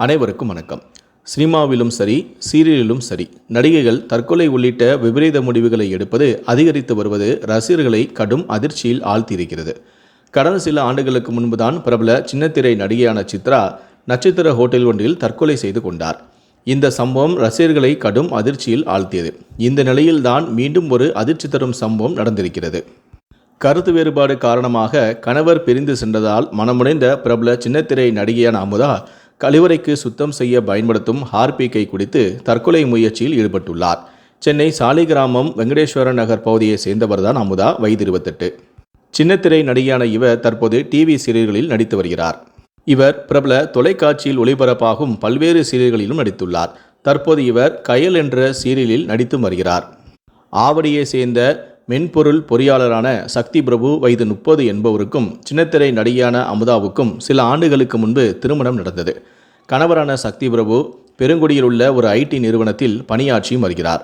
அனைவருக்கும் வணக்கம். சினிமாவிலும் சரி சீரியலிலும் சரி நடிகைகள் தற்கொலை உள்ளிட்ட விபரீத முடிவுகளை எடுப்பது அதிகரித்து வருவது ரசிகர்களை கடும் அதிர்ச்சியில் ஆழ்த்தியிருக்கிறது. கடந்த சில ஆண்டுகளுக்கு முன்புதான் பிரபல சின்னத்திரை நடிகையான சித்ரா நட்சத்திர ஹோட்டல் ஒன்றில் தற்கொலை செய்து கொண்டார். இந்த சம்பவம் ரசிகர்களை கடும் அதிர்ச்சியில் ஆழ்த்தியது. இந்த நிலையில்தான் மீண்டும் ஒரு அதிர்ச்சி தரும் சம்பவம் நடந்திருக்கிறது. கருத்து வேறுபாடு காரணமாக கணவர் பிரிந்து சென்றதால் மனமுடைந்த பிரபல சின்னத்திரை நடிகையான அமுதா கழிவறைக்கு சுத்தம் செய்ய பயன்படுத்தும் ஹார்பிக்கை குடித்து தற்கொலை முயற்சியில் ஈடுபட்டுள்ளார். சென்னை சாலிகிராமம் வெங்கடேஸ்வர நகர் பகுதியை சேர்ந்தவர்தான் அமுதா வயது இருபத்தெட்டு. சின்னத்திரை நடிகையான இவர் தற்போது டிவி சீரியல்களில் நடித்து வருகிறார். இவர் பிரபல தொலைக்காட்சியில் ஒளிபரப்பாகும் பல்வேறு சீரியல்களிலும் நடித்துள்ளார். தற்போது இவர் கயல் என்ற சீரியலில் நடித்து வருகிறார். ஆவடியை சேர்ந்த மென்பொருள் பொறியாளரான சக்தி பிரபு வயது முப்பது என்பவருக்கும் சின்னத்திரை நடிகையான அமுதாவுக்கும் சில ஆண்டுகளுக்கு முன்பு திருமணம் நடந்தது. கணவரான சக்தி பிரபு பெருங்குடியில் உள்ள ஒரு ஐடி நிறுவனத்தில் பணியாற்றியும் வருகிறார்.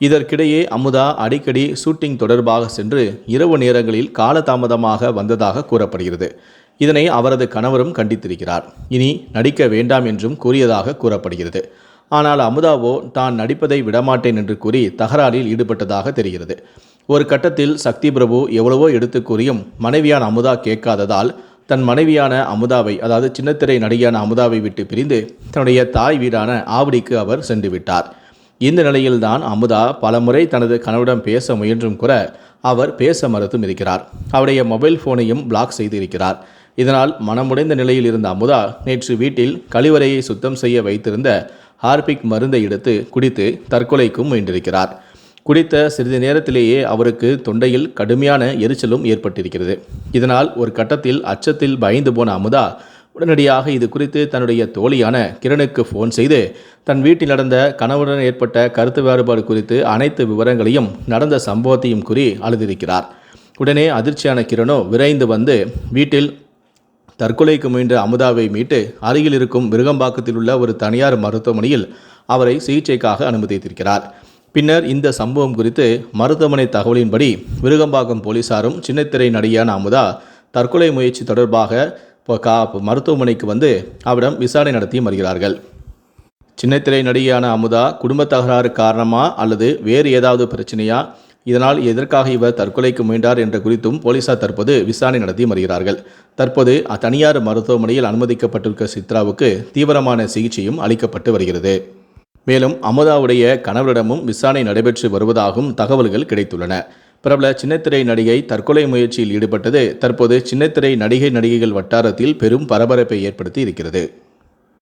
இதற்கிடையே அமுதா அடிக்கடி ஷூட்டிங் தொடர்பாக சென்று இரவு நேரங்களில் காலதாமதமாக வந்ததாக கூறப்படுகிறது. இதனை அவரது கணவரும் கண்டித்திருக்கிறார். இனி நடிக்க வேண்டாம் என்றும் கூறியதாக கூறப்படுகிறது. ஆனால் அமுதாவோ தான் நடிப்பதை விடமாட்டேன் என்று கூறி தகராறில் ஈடுபட்டதாக தெரிகிறது. ஒரு கட்டத்தில் சக்தி பிரபு எவ்வளவோ எடுத்து கூறியும் மனைவியான் அமுதா கேட்காததால் தன் மனைவியான அமுதாவை அதாவது சின்னத்திரை நடிகையான அமுதாவை விட்டு பிரிந்து தன்னுடைய தாய் வீடான ஆவடிக்கு அவர் சென்று விட்டார். இந்த நிலையில்தான் அமுதா பலமுறை தனது கணவரிடம் பேச முயன்றும் கூட அவர் பேச மறுத்தும் இருக்கிறார். அவருடைய மொபைல் போனையும் பிளாக் செய்திருக்கிறார் இதனால் மனமுடைந்த நிலையில் இருந்த அமுதா நேற்று வீட்டில் கழிவறையை சுத்தம் செய்ய வைத்திருந்த ஹார்பிக் மருந்தை எடுத்து குடித்து தற்கொலைக்கும் முயன்றிருக்கிறார். குடித்த சிறிது நேரத்திலேயே அவருக்கு தொண்டையில் கடுமையான எரிச்சலும் ஏற்பட்டிருக்கிறது. இதனால் ஒரு கட்டத்தில் அச்சத்தில் பயந்து போன அமுதா உடனடியாக இது குறித்து தன்னுடைய தோழியான கிரணுக்கு ஃபோன் செய்து தன் வீட்டில் நடந்த கணவருடன் ஏற்பட்ட கருத்து வேறுபாடு குறித்து அனைத்து விவரங்களையும் நடந்த சம்பவத்தையும் கூறி அழுதிருக்கிறார். உடனே அதிர்ச்சியான கிரணோ விரைந்து வந்து வீட்டில் தற்கொலைக்கு முயன்ற அமுதாவை மீட்டு அருகில் இருக்கும் மிருகம்பாக்கத்தில் உள்ள ஒரு தனியார் மருத்துவமனையில் அவரை சிகிச்சைக்காக அனுமதித்திருக்கிறார். பின்னர் இந்த சம்பவம் குறித்து மருத்துவமனை தகவலின்படி விருகம்பாக்கம் போலீசாரும் சின்னத்திரை நடிகையான அமுதா தற்கொலை முயற்சி தொடர்பாக கா மருத்துவமனைக்கு வந்து அவரிடம் விசாரணை நடத்தி வருகிறார்கள். சின்னத்திரை நடிகையான அமுதா குடும்ப தகராறு காரணமா அல்லது வேறு ஏதாவது பிரச்சனையா? இதனால் எதற்காக இவர் தற்கொலைக்கு முயன்றார் என்ற குறித்தும் போலீசார் தற்போது விசாரணை நடத்தி வருகிறார்கள். தற்போது தனியார் மருத்துவமனையில் அனுமதிக்கப்பட்டிருக்க சித்ராவுக்கு தீவிரமான சிகிச்சையும் அளிக்கப்பட்டு வருகிறது. மேலும் அமுதாவுடைய கணவரிடமும் விசாரணை நடைபெற்று வருவதாகவும் தகவல்கள் கிடைத்துள்ளன. பிரபல சின்னத்திரை நடிகை தற்கொலை முயற்சியில் ஈடுபட்டது தற்போது சின்னத்திரை நடிகை நடிகைகள் வட்டாரத்தில் பெரும் பரபரப்பை ஏற்படுத்தி இருக்கிறது.